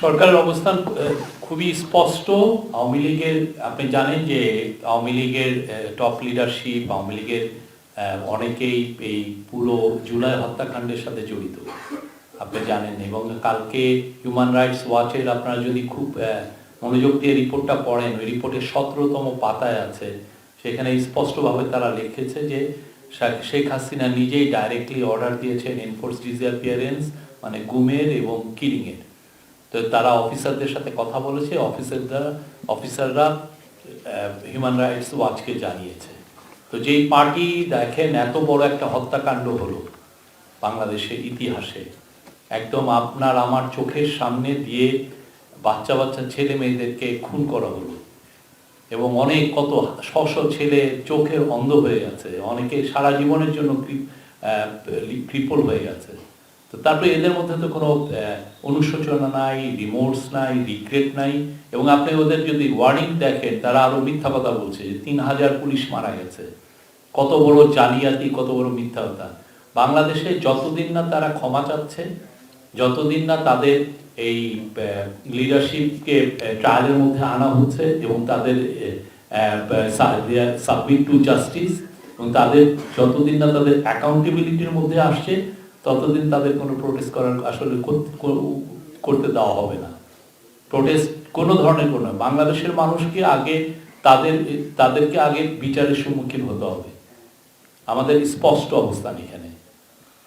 সরকারের অবস্থান খুবই স্পষ্ট। আওয়ামী লীগের, আপনি জানেন যে আওয়ামী লীগের টপ লিডারশিপ আওয়ামী লীগের অনেকেই এই পুরো জুলাই হত্যাকাণ্ডের সাথে জড়িত। আপনি জানেন, এবং কালকে হিউম্যান রাইটস ওয়াচের আপনারা যদি খুব মনোযোগ দিয়ে রিপোর্টটা পড়েন, ওই রিপোর্টের সতেরোতম পাতায় আছে। সেখানে স্পষ্টভাবে তারা লিখেছে যে শেখ হাসিনা নিজেই ডাইরেক্টলি অর্ডার দিয়েছেন এনফোর্স ডিসঅ্যাপিয়ারেন্স মানে গুমের এবং কিলিংয়ের তো তারা অফিসারদের সাথে কথা বলেছে, অফিসাররা অফিসাররা হিউম্যান রাইটস ওয়াচকে জানিয়েছে। তো যেই পার্টি দেখেন, এত বড় একটা হত্যাকাণ্ড হলো বাংলাদেশের ইতিহাসে। একদম আপনার আমার চোখের সামনে দিয়ে বাচ্চা বাচ্চা ছেলে মেয়েদেরকে খুন করা হলো। এবং অনেক কত শশ ছেলে চোখের অন্ধ হয়ে গেছে। অনেকে সারা জীবনের জন্য ক্রিপল হয়ে গেছে। তো তারপরে এদের মধ্যে তো কোনো অনুশোচনা নাই রিমোর্স নাই রিগ্রেট নাই, এবং আপনি ওদের যদি ওয়ার্নিং দেখেন, তারা আরও মিথ্যা কথা বলছে তিন হাজার পুলিশ মারা গেছে। কত বড় জালিয়াতি, কত বড় মিথ্যা কথা বাংলাদেশে যতদিন না তারা ক্ষমা চাচ্ছে, যতদিন না তাদের এই লিডারশিপকে ট্রায়ালের মধ্যে আনা হচ্ছে এবং তাদের সাবমিট টু জাস্টিস এবং তাদের যতদিন না তাদের অ্যাকাউন্টেবিলিটির মধ্যে আসছে ততদিন তাদের কোনো প্রোটেস্ট করার আসলে কর- কর- করতে দেওয়া হবে না। প্রোটেস্ট কোনো ধরনের কোনো বাংলাদেশের মানুষকে আগে তাদের, তাদেরকে আগে বিচারের সম্মুখীন হতে হবে। আমাদের স্পষ্ট অবস্থান এখানে।